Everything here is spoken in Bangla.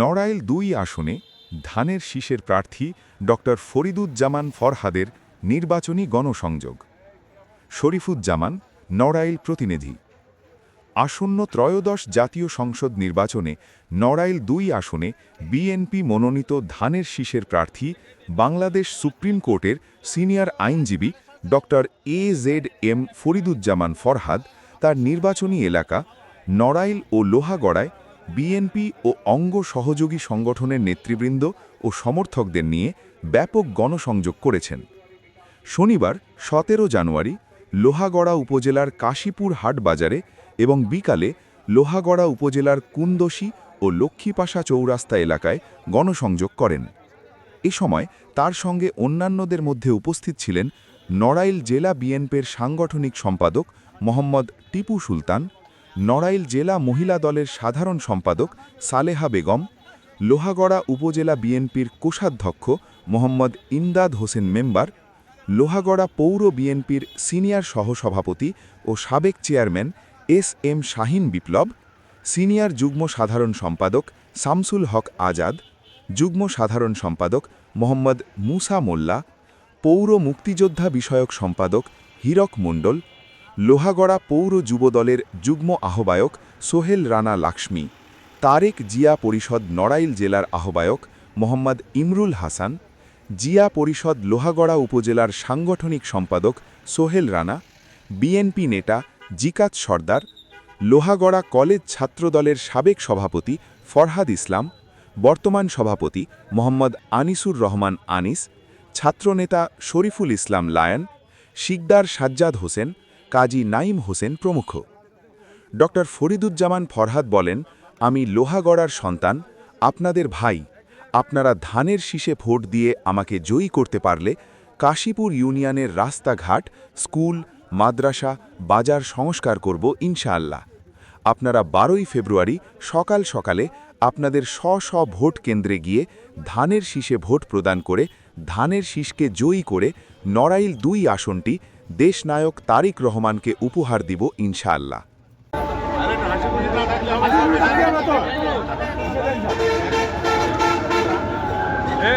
নড়াইল দুই আসনে ধানের শীষের প্রার্থী ড ফরিদুজ্জামান ফরহাদের নির্বাচনী গণসংযোগ। শরীফুজ্জামান, নড়াইল প্রতিনিধি। আসন্ন ত্রয়োদশ জাতীয় সংসদ নির্বাচনে নড়াইল দুই আসনে বিএনপি মনোনীত ধানের শীষের প্রার্থী বাংলাদেশ সুপ্রিম কোর্টের সিনিয়র আইনজীবী ড A Z M Fariduzzaman Farhad তার নির্বাচনী এলাকা নড়াইল ও লোহাগড়ায় বিএনপি ও অঙ্গ সহযোগী সংগঠনের নেতৃবৃন্দ ও সমর্থকদের নিয়ে ব্যাপক গণসংযোগ করেছেন। শনিবার, সতেরো জানুয়ারি, লোহাগড়া উপজেলার কাশীপুর হাট বাজারে এবং বিকালে লোহাগড়া উপজেলার কুন্দসী ও লক্ষ্মীপাশা চৌরাস্তা এলাকায় গণসংযোগ করেন। এ সময় তার সঙ্গে অন্যান্যদের মধ্যে উপস্থিত ছিলেন নড়াইল জেলা বিএনপির সাংগঠনিক সম্পাদক মোহাম্মদ টিপু সুলতান নড়াইল জেলা মহিলা দলের সাধারণ সম্পাদক সালেহা বেগম, লোহাগড়া উপজেলা বিএনপির কোষাধ্যক্ষ মোহাম্মদ ইমদাদ হোসেন মেম্বার, লোহাগড়া পৌর বিএনপির সিনিয়র সহসভাপতি ও সাবেক chairman S M Shahin Biplob, senior যুগ্ম সাধারণ সম্পাদক শামসুল হক আজাদ, যুগ্ম সাধারণ সম্পাদক মোহাম্মদ মুসা মোল্লা, পৌর মুক্তিযোদ্ধা বিষয়ক সম্পাদক হীরক মণ্ডল লোহাগড়া পৌর যুবদলের যুগ্ম আহ্বায়ক সোহেল রানা লাক্ষ্মী, তারেক জিয়া পরিষদ নড়াইল জেলার আহ্বায়ক মোহাম্মদ ইমরুল হাসান, জিয়া পরিষদ লোহাগড়া উপজেলার সাংগঠনিক সম্পাদক সোহেল রানা, বিএনপি নেতা জিকাত সর্দার, লোহাগড়া কলেজ ছাত্রদলের সাবেক সভাপতি ফরহাদ ইসলাম, বর্তমান সভাপতি মোহাম্মদ আনিসুর রহমান আনিস, ছাত্রনেতা শরীফুল ইসলাম লায়ন, শিকদার সাজ্জাদ হোসেন কাজী নাইম হোসেন প্রমুখ। ড ফরিদুজ্জামান ফরহাদ বলেন, আমি লোহাগড়ার সন্তান, আপনাদের ভাই, আপনারা ধানের শীষে ভোট দিয়ে আমাকে জয়ী করতে পারলে কাশীপুর ইউনিয়নের রাস্তাঘাট, স্কুল, মাদ্রাসা, বাজার সংস্কার করব ইনশাআল্লাহ। আপনারা বারোই ফেব্রুয়ারি সকাল সকালে আপনাদের স্ব স্ব ভোট কেন্দ্রে গিয়ে ধানের শীষে ভোট প্রদান করে, ধানের শীষকে জয়ী করে নড়াইল দুই আসনটি দেশনায়ক তারিক রহমানকে উপহার দিব ইনশাআল্লাহ। এ